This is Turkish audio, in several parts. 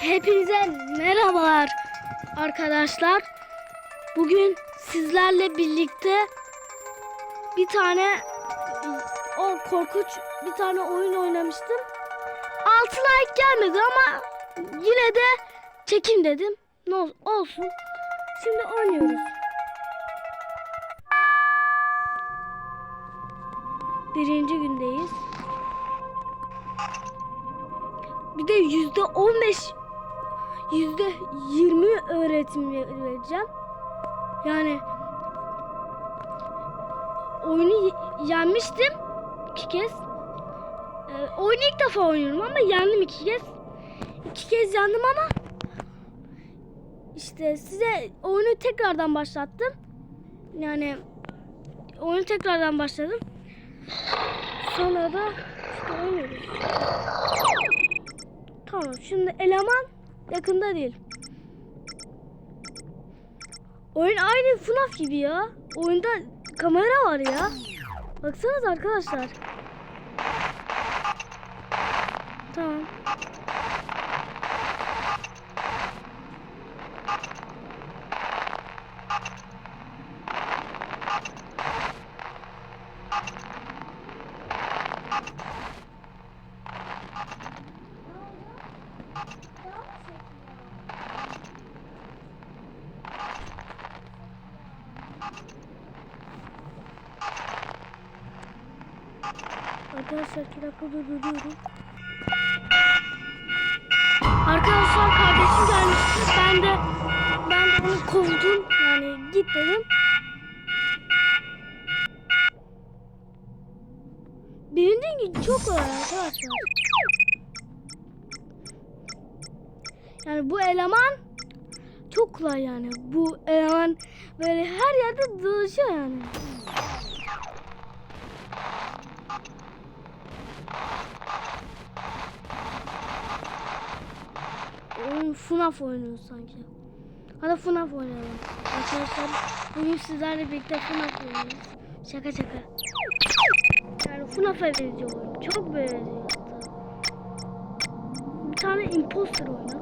Hepinize merhabalar arkadaşlar. Bugün sizlerle birlikte bir tane o korkunç bir tane oyun oynamıştım. 6 like gelmedi ama yine de çekin dedim. Ne ol- olsun. Şimdi oynuyoruz. Birinci gündeyiz. Bir de yüzde on beş yüzde yirmi öğretim ver- vereceğim. Yani oyunu yenmiştim iki kez. Ee, oyunu ilk defa oynuyorum ama yendim iki kez. İki kez yendim ama işte size oyunu tekrardan başlattım. Yani oyunu tekrardan başladım. Sonra da işte oynuyoruz. Tamam şimdi eleman yakında değil. Oyun aynı FNAF gibi ya. Oyunda kamera var ya. Baksanız arkadaşlar. Tamam. Arkadaşlar iki dakika durduruyorum. Arkadaşlar kardeşim gelmişti. Ben de ben de onu kovdum. Yani git dedim. Gibi çok kolay arkadaşlar. Yani bu eleman çok kolay yani. Bu eleman böyle her yerde dolaşıyor yani. Oyun FNAF oynuyoruz sanki. Hadi FNAF oynayalım. Arkadaşlar bugün sizlerle birlikte FNAF oynuyoruz. Şaka şaka. Yani FNAF'a benziyor. Çok benziyor hatta. Bir tane imposter oyunu.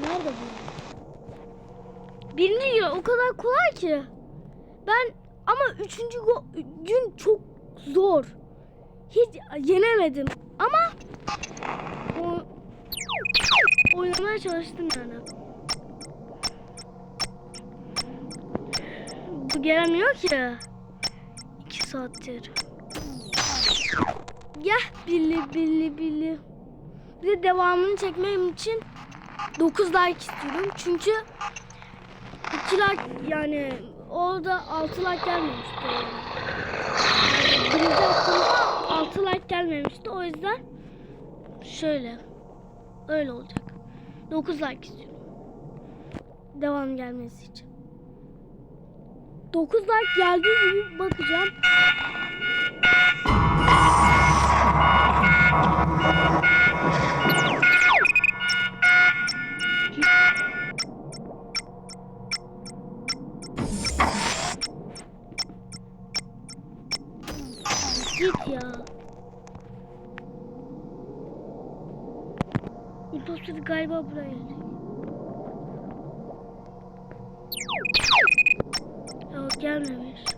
Nerede bu? Birinci gün o kadar kolay ki. Ben ama üçüncü gün çok zor. Hiç yenemedim ama o, oynamaya çalıştım yani. Bu gelemiyor ki. İki saattir. Gel billi billi billi. Bir de devamını çekmem için 9 like istiyorum. Çünkü 2 like yani orada 6 like gelmemişti. Yani birinci attığımda 6 like gelmemişti. O yüzden şöyle öyle olacak. 9 like istiyorum. Devam gelmesi için. 9 like geldiği gibi bakacağım. Git ya. İmposter galiba buraya. Yok gelmemiş.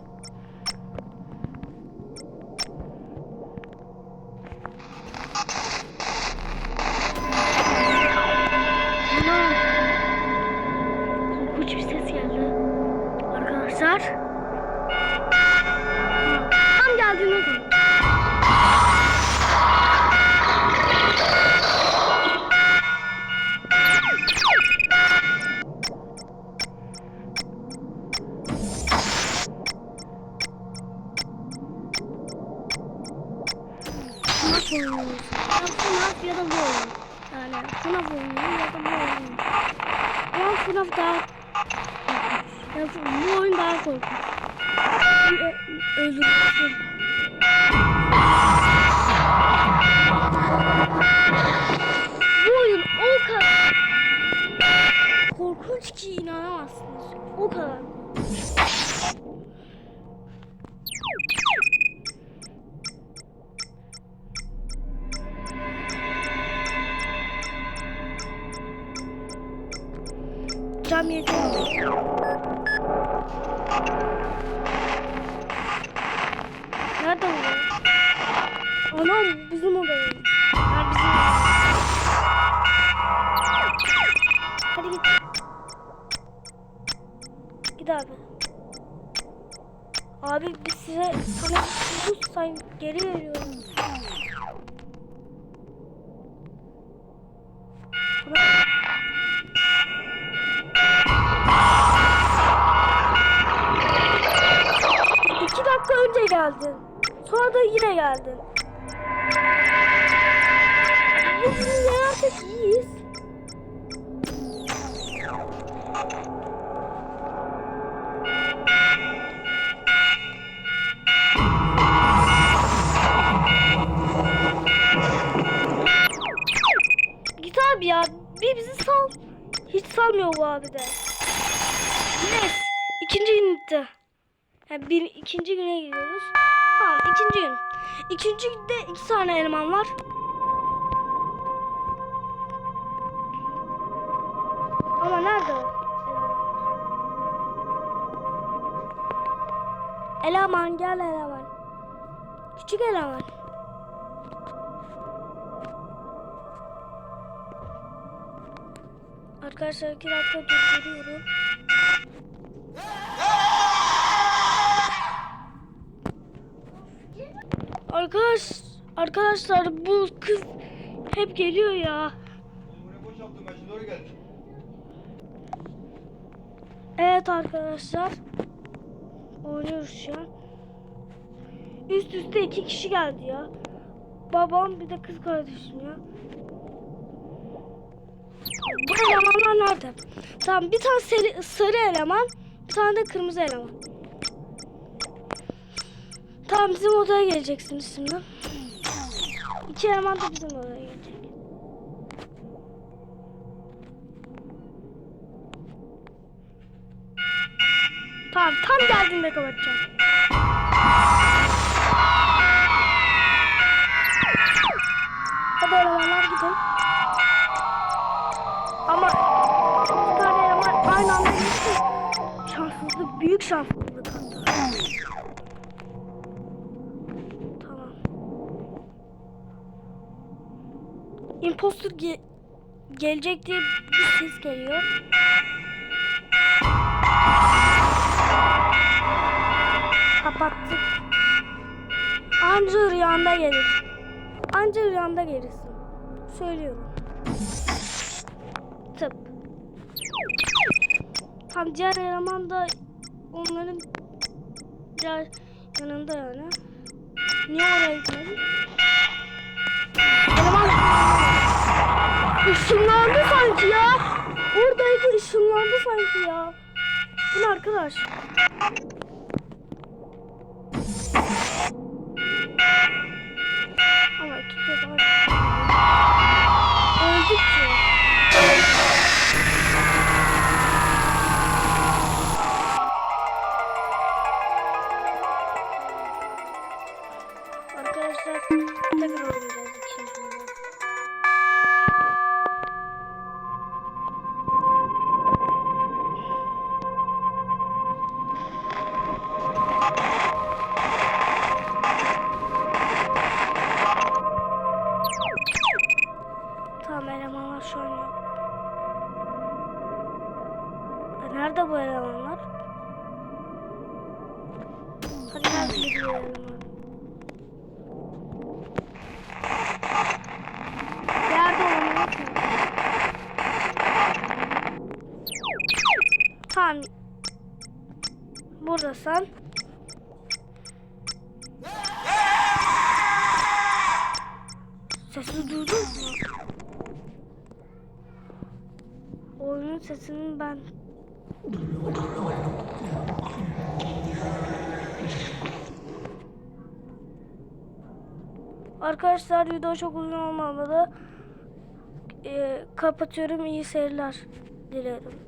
Oynuyoruz. Ya FNAF ya da bu oyun. Yani FNAF oynuyor ya da bu oyun. Ama FNAF daha ya Cam yetiyor. Nerede bu? Anam bizim odaya. Ha bizim Hadi git. Git abi. Abi biz size sana bu say geri veriyorum. İki dakika önce geldin. Sonra da yine geldin. Biz ne artık iyiyiz. Git abi ya. Bir bizi sal. Hiç salmıyor bu abi de. Yes. İkinci gün bitti. Yani bir, ikinci güne giriyoruz. Tamam ikinci gün. İkinci günde iki tane eleman var. Ama nerede o? Eleman gel eleman. Küçük eleman. Arkadaşlar iki dakika durduruyorum. Arkadaş, arkadaşlar bu kız hep geliyor ya. Evet arkadaşlar. Oynuyoruz şu an. Üst üste iki kişi geldi ya. Babam bir de kız kardeşim ya. Bu elemanlar nerede? Tamam bir tane sarı, sarı eleman, bir tane de kırmızı eleman. Tamam bizim odaya geleceksiniz şimdi. İki eleman da bizim odaya gelecek. Tamam tam geldiğinde kapatacağım. Hadi elemanlar gidin. Ama iki tane eleman aynı anda gitti. Şanssızlık, büyük şanssızlık hatta. Tamam. Imposter ge- gelecek diye bir ses geliyor. Kapattık. Anca rüyanda gelir. Anca rüyanda gelirsin. Söylüyorum. Tıp. Tam diğer eleman da onların diğer yanında yani. Niye oraya gitmedin? Eleman ışınlandı sanki ya. Oradaydı ışınlandı sanki ya. Bu ne arkadaş? Nerede bu elemanlar? Hadi nerede gidiyor eleman? Yerde olan yok mu? Tamam. Buradasın. Sesi duydun mu? Oyunun sesini ben Arkadaşlar video çok uzun olmamalı. Ee, kapatıyorum. İyi seyirler dilerim.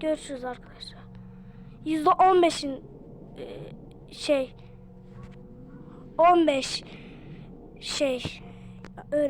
Görüşürüz arkadaşlar. %15'in e, şey 15 şey